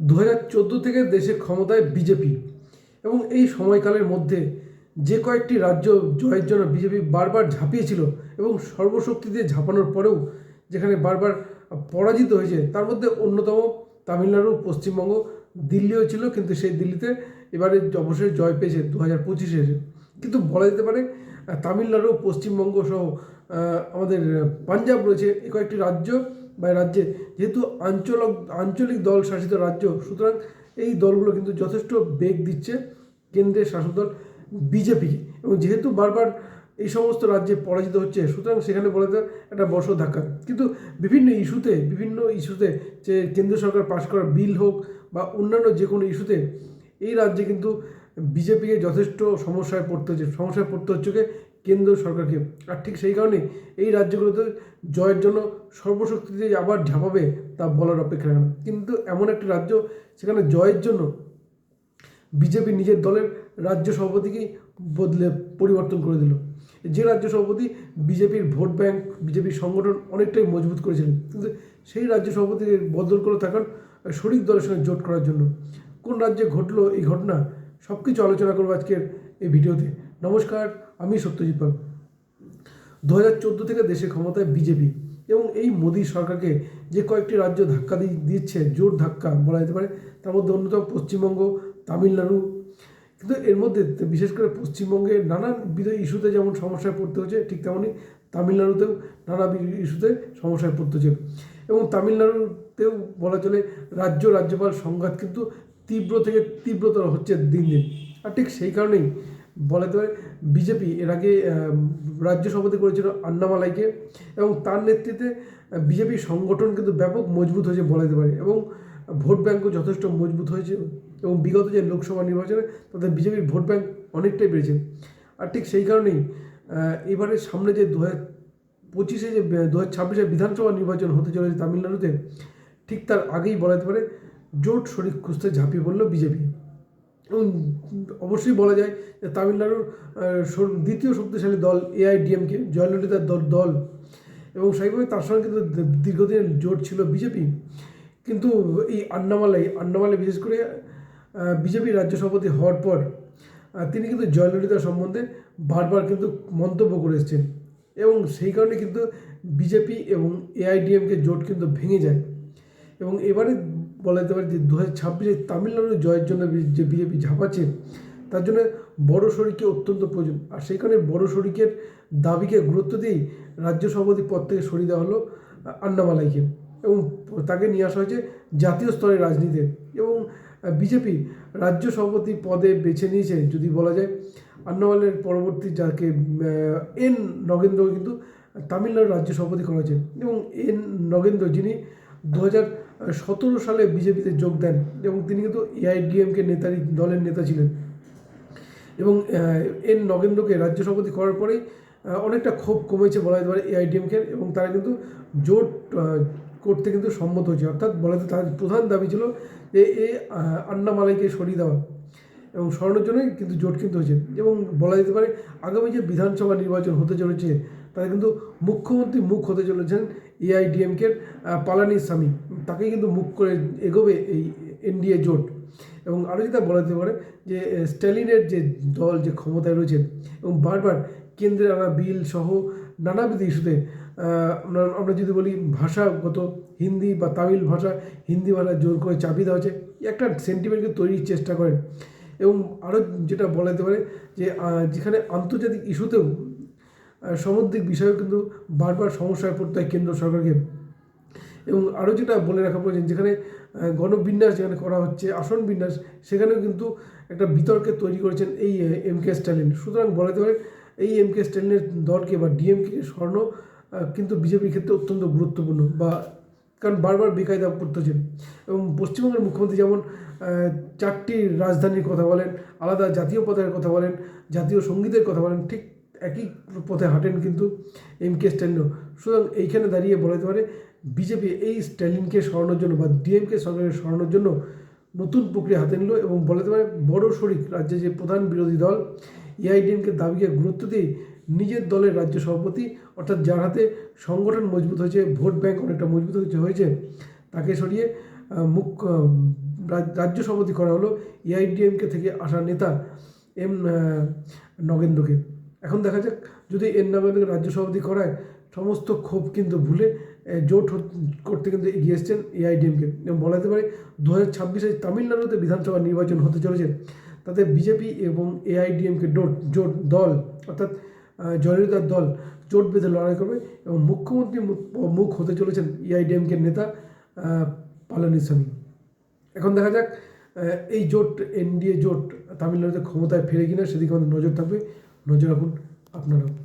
দু চোদ্দ থেকে দেশে ক্ষমতায় বিজেপি এবং এই সময়কালের মধ্যে যে কয়েকটি রাজ্য জয়ের জন্য বিজেপি বারবার ঝাঁপিয়েছিল এবং সর্বশক্তি দিয়ে ঝাঁপানোর পরেও যেখানে বারবার পরাজিত হয়েছে, তার মধ্যে অন্যতম তামিলনাড়ু, পশ্চিমবঙ্গ, দিল্লিও ছিল, কিন্তু সেই দিল্লিতে এবারে অবশ্যই জয় পেয়েছে দু হাজার পঁচিশে কিন্তু বলা যেতে পারে তামিলনাড়ু, পশ্চিমবঙ্গ সহ আমাদের পাঞ্জাব রয়েছে এ কয়েকটি রাজ্য বা রাজ্যে। যেহেতু আঞ্চলক, আঞ্চলিক দল শাসিত রাজ্য, সুতরাং এই দলগুলো কিন্তু যথেষ্ট বেগ দিচ্ছে কেন্দ্রের শাসক দল বিজেপিকে এবং যেহেতু বারবার এই সমস্ত রাজ্যে পরাজিত হচ্ছে, সুতরাং সেখানে বলা একটা বর্ষ ধাক্কা। কিন্তু বিভিন্ন ইস্যুতে বিভিন্ন ইস্যুতে যে কেন্দ্র সরকার পাশ করা বিল হোক বা অন্যান্য যে কোনো ইস্যুতে, এই রাজ্যে কিন্তু বিজেপিকে যথেষ্ট সমস্যায় পড়তে হচ্ছে, সমস্যায় পড়তে হচ্ছে কেন্দ্র সরকারকে। আর ঠিক সেই কারণে এই রাজ্যগুলোতে জয়ের জন্য সর্বশক্তি দিয়ে আবার ঝাঁপাবে তা বলার অপেক্ষা রাখে কিন্তু এমন একটি রাজ্য সেখানে জয়ের জন্য বিজেপি নিজের দলের রাজ্য সভাপতিকেই বদলে পরিবর্তন করে দিল। যে রাজ্য সভাপতি বিজেপির ভোট ব্যাংক বিজেপির সংগঠন অনেকটাই মজবুত করেছিলেন। কিন্তু সেই রাজ্য সভাপতিকে বদল করে থাকার শরিক দলের সঙ্গে জোট করার জন্য কোন রাজ্যে ঘটলো এই ঘটনা সব কিছু আলোচনা করব আজকের এই ভিডিওতে। নমস্কার। আমি সত্যজিৎ পাল। দু হাজার চোদ্দ থেকে দেশে ক্ষমতায় বিজেপি এবং এই মোদী সরকারকে যে কয়েকটি রাজ্য ধাক্কা দিচ্ছে, জোর ধাক্কা বলা যেতে পারে, তার মধ্যে অন্যতম পশ্চিমবঙ্গ, তামিলনাড়ু। কিন্তু এর মধ্যে বিশেষ করে পশ্চিমবঙ্গে নানান বিধ ইস্যুতে যেমন সমস্যায় পড়তে হচ্ছে, ঠিক তেমনই তামিলনাড়ুতেও নানা ইস্যুতে সমস্যায় পড়তে হচ্ছে। এবং তামিলনাড়ুতেও বলা চলে রাজ্য রাজ্যপাল সংঘাত কিন্তু তীব্র থেকে তীব্রতর হচ্ছে দিন দিন। আর ঠিক সেই কারণেই বলা যেতে পারে বিজেপি, এর আগে রাজ্য সভাপতি করেছিল আন্নামালাইকে এবং তার নেতৃত্বে বিজেপি সংগঠন কিন্তু ব্যাপক মজবুত হয়েছে বলা যেতে পারে এবং ভোট ব্যাঙ্কও যথেষ্ট মজবুত হয়েছে এবং বিগত যে লোকসভা নির্বাচনে তাদের বিজেপির ভোট ব্যাঙ্ক অনেকটাই বেড়েছে। আর ঠিক সেই কারণেই এবারে সামনে যে দু হাজার পঁচিশে যে দু হাজার ছাব্বিশে বিধানসভা নির্বাচন হতে চলেছে তামিলনাড়ুতে, ঠিক তার আগেই বলা যেতে পারে জোট শরিক খুঁজতে ঝাঁপিয়ে পড়ল বিজেপি। এবং অবশ্যই বলা যায় যে তামিলনাড়ুর দ্বিতীয় শক্তিশালী দল এআইডিএমকে জয়ললিতার দল দল এবং সেইভাবে তার সঙ্গে কিন্তু দীর্ঘদিনের জোট ছিল বিজেপি। কিন্তু এই আন্নামালাই আন্নামালাই বিশেষ করে বিজেপি রাজ্য সভাপতি হওয়ার পর তিনি কিন্তু জয়ললিতা সম্বন্ধে বারবার কিন্তু মন্তব্য করে এসেছেন এবং সেই কারণে কিন্তু বিজেপি এবং এআইডিএমকে জোট কিন্তু ভেঙে যায়। এবং এবারে বলা যেতে পারে যে দু হাজার ছাব্বিশে তামিলনাড়ু জয়ের জন্য যে বিজেপি ঝাঁপাচ্ছে, তার জন্য বড় শরিককে অত্যন্ত প্রয়োজন। আর সেই কারণে বড় শরিকের দাবিকে গুরুত্ব দিয়েই রাজ্য সভাপতি পদ থেকে সরিয়ে দেওয়া হলো আন্নামালাইকে। এবং তাকে নিয়ে আসা হয়েছে জাতীয় স্তরের রাজনীতিতে এবং বিজেপি রাজ্য সভাপতি পদে বেছে নিয়েছে, যদি বলা যায়। আন্নামালের পরবর্তী যাকে এন নগেন্দ্র কিন্তু তামিলনাড়ু রাজ্য সভাপতি করা হয়েছে। এবং এন নগেন্দ্র যিনি দু সতেরো সালে বিজেপিতে যোগ দেন এবং তিনি কিন্তু এআইডিএমকে নেতারই দলের নেতা ছিলেন। এবং এন নগেন্দ্রকে রাজ্য সভাপতি করার পরেই অনেকটা ক্ষোভ কমেছে বলা যেতে পারে এআইডিএমকে এবং তারা কিন্তু জোট করতে কিন্তু সম্মত হয়েছে। অর্থাৎ বলা যেতে তার প্রধান দাবি ছিল যে এ আন্নামালাইকে সরিয়ে দেওয়া এবং সরানোর জন্যই কিন্তু জোট কিন্তু হয়েছে। এবং বলা যেতে পারে আগামী যে বিধানসভা নির্বাচন হতে চলেছে, তাতে কিন্তু মুখ্যমন্ত্রী মুখ হতে চলেছেন এআইডিএমকের পালানি স্বামী। তাকে কিন্তু মুখ করে এগোবে এই এনডিএ জোট। এবং আরও যেটা বলা যেতে পারে যে স্ট্যালিনের যে দল, যে ক্ষমতায় রয়েছে, এবং বারবার কেন্দ্রে আনা বিল সহ নানাবিধ ইস্যুতে আমরা যদি বলি ভাষাগত, হিন্দি বা তামিল ভাষা, হিন্দি ভাষা জোর করে চাপিয়ে দেওয়া হচ্ছে একটা সেন্টিমেন্টকে তৈরির চেষ্টা করেন। এবং আরও যেটা বলা যেতে পারে যে যেখানে আন্তর্জাতিক ইস্যুতেও সামুদ্রিক বিষয়েও কিন্তু বারবার সমস্যায় পড়তে হয় কেন্দ্র সরকারকে। এবং আরও যেটা বলে রাখা প্রয়োজন, যেখানে গণবিন্যাস যেখানে করা হচ্ছে, আসন বিন্যাস, সেখানেও কিন্তু একটা বিতর্কে তৈরি করেছেন এই এম কে স্ট্যালিন। সুতরাং বলা যেতে পারে এই এম কে স্ট্যালিনের দলকে বা ডিএমকে স্বর্ণ কিন্তু বিজেপির ক্ষেত্রে অত্যন্ত গুরুত্বপূর্ণ বা, কারণ বারবার বেকায়দা হচ্ছে এবং পশ্চিমবঙ্গের মুখ্যমন্ত্রী যেমন চারটি রাজধানীর কথা বলেন, আলাদা জাতীয় পতাকার কথা বলেন, জাতীয় সঙ্গীতের কথা বলেন, ঠিক একই পথে হাঁটেন কিন্তু এম কে স্ট্যালিনও। সুতরাং এইখানে দাঁড়িয়ে বলা যেতে পারে, বিজেপি এই স্ট্যালিনকে সরানোর জন্য বা ডিএমকে সরকারের সরানোর জন্য নতুন প্রক্রিয়া হাতে নিল এবং বলা পারে বড় শরিক রাজ্যে যে প্রধান বিরোধী দল এআইডিএমকে দাবিকে গুরুত্ব দিয়ে নিজের দলের রাজ্য সভাপতি, অর্থাৎ যার হাতে সংগঠন মজবুত হয়েছে, ভোট ব্যাংক অনেকটা মজবুত হয়েছে হয়েছে, তাকে সরিয়ে মুখ রাজ্য সভাপতি করা হলো এআইডিএমকে থেকে আসা নেতা এম নগেন্দ্রকে। এখন দেখা যাক, যদি এন নগেন্দ্রকে রাজ্য সভাপতি করায়, সমস্ত ক্ষোভ কিন্তু ভুলে জোট করতে কিন্তু এগিয়ে এসছেন এআইডিএমকে। এবং বলা যেতে পারে দু হাজার ছাব্বিশে তামিলনাড়ুতে বিধানসভা নির্বাচন হতে চলেছে। তাতে বিজেপি এবং এআইডিএমকে ডোট জোট দল, অর্থাৎ জয়ললিতার দল, জোট বেঁধে লড়াই করবে এবং মুখ্যমন্ত্রী মুখ- হতে চলেছেন এআইডিএমকে নেতা পালানিস্বামী এখন দেখা যাক এই জোট, এনডিএ জোট তামিলনাড়ুতে ক্ষমতায় ফেরে কিনা, সেদিকে আমাদের নজর থাকবে। নজর রাখুন। আপনারাও